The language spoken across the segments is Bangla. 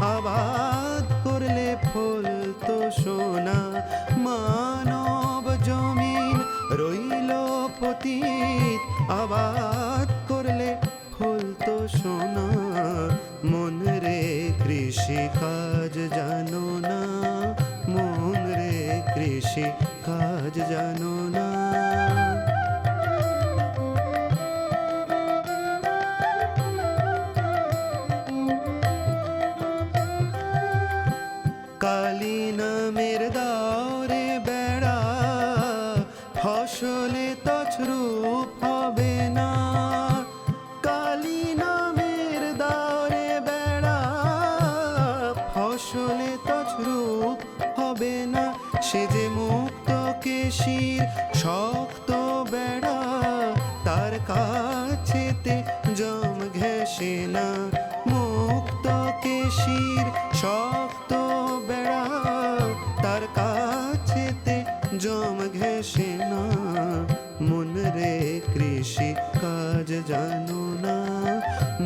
আবাদ করলে ফুল তো সোনা। মানব জমিন রইল পতীত। আবাদ সে যে মুক্ত কেশির শক্ত বেড়া, তার কাছেতে জম ঘেসে না। মুক্ত কেশির শক্ত বেড়া, তার কাছেতে জম ঘেসে না। মন রে কৃষি কাজ জানো না,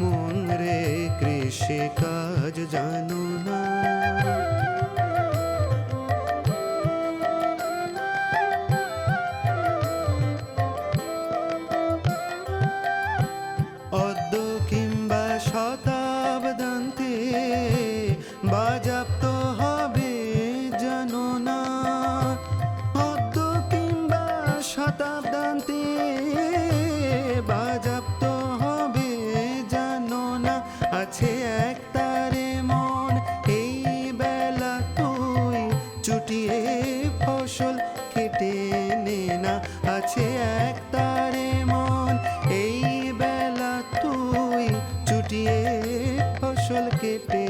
মন রে কৃষি কাজ জানো না। শতাব্দান্তে হবে, জানো না, আছে এক তারে এই বেলা তুই চুটিয়ে ফসল কেটে নে না, আছে এক তারে এই বেলা তুই চুটিয়ে ফসল কেটে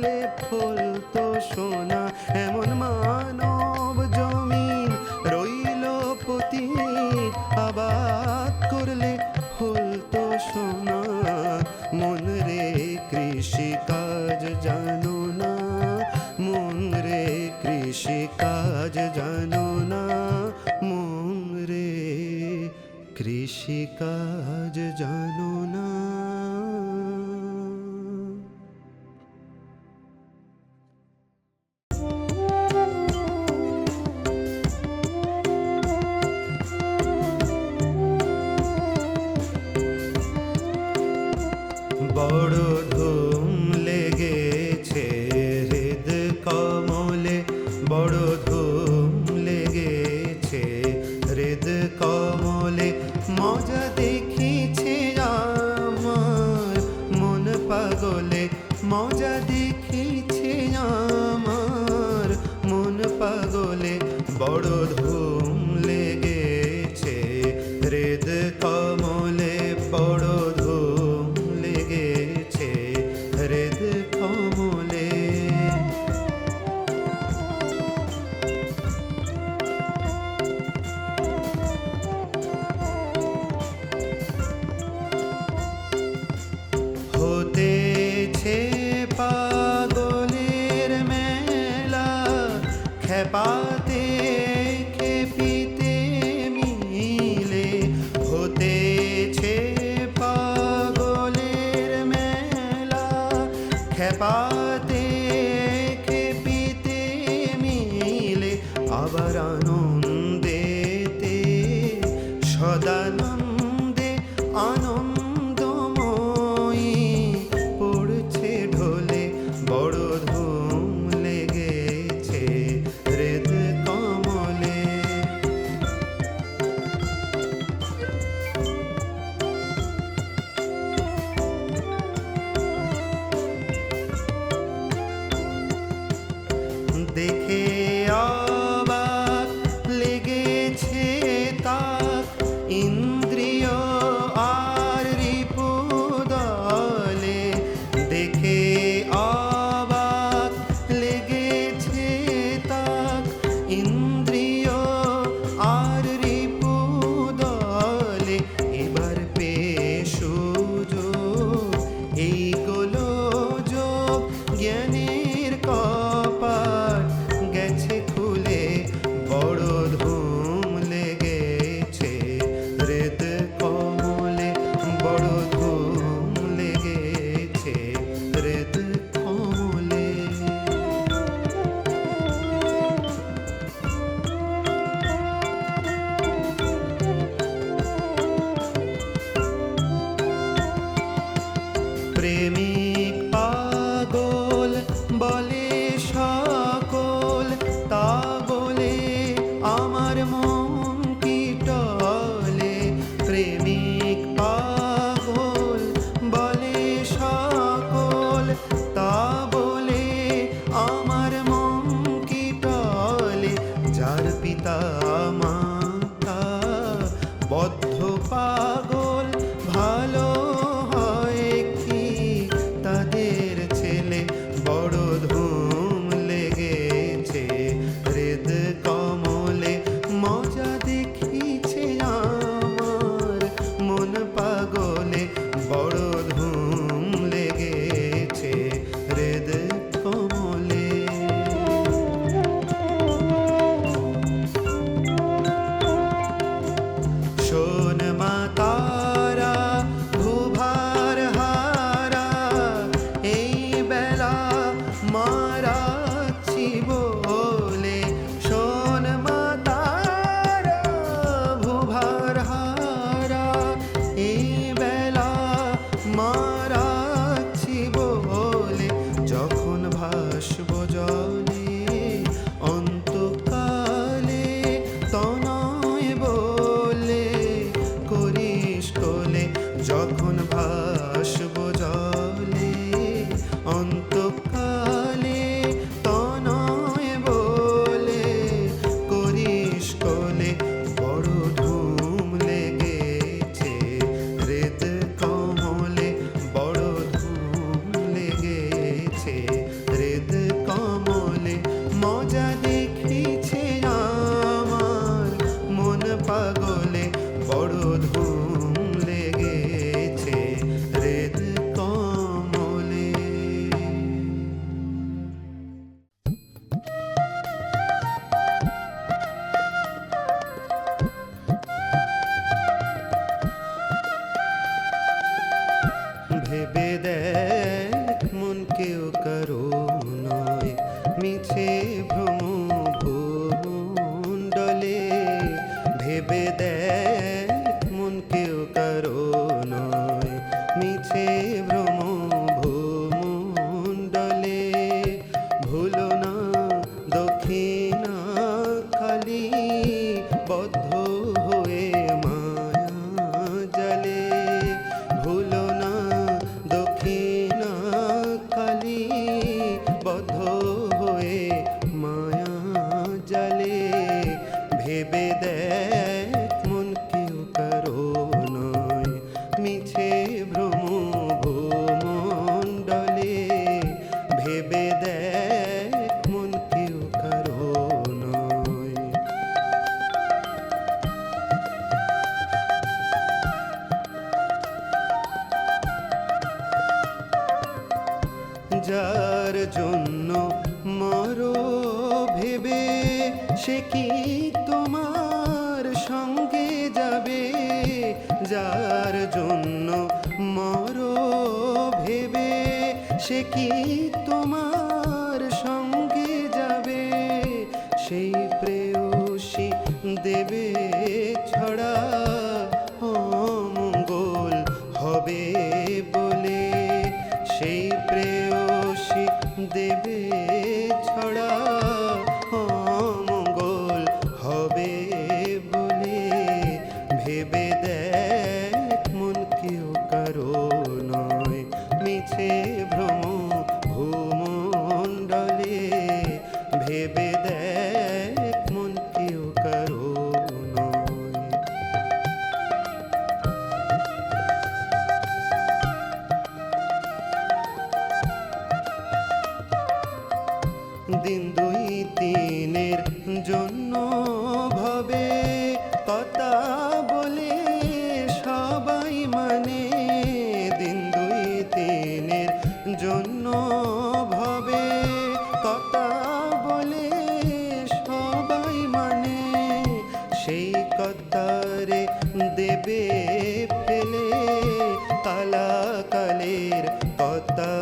করলে ফল তো সোনা, এমন মানব জমিন রইল পতি আবাদ করলে ফুল তো সোনা, মন রে কৃষি কাজ জানো না, মন রে কৃষি কাজ জানো না, মন রে কৃষি কাজ জানো না। বড় ধুম প্রেমী তার জন্য মর ভেবে সে কি তোমার সঙ্গে যাবে? যার জন্য মর ভেবে সে কি তোমার সঙ্গে করে দেখ, মন কেউ কারও নয়। মিছে ভ্রম ভূমণ্ডলে, ভেবে দেখ, মন কেউ কারও নয়। দিন দুই তিনের জন্য ভবে কথা তালা কালের কথা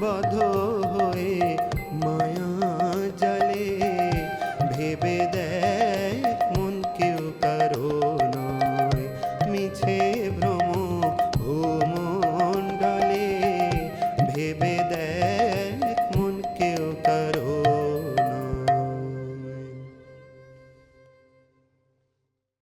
বধ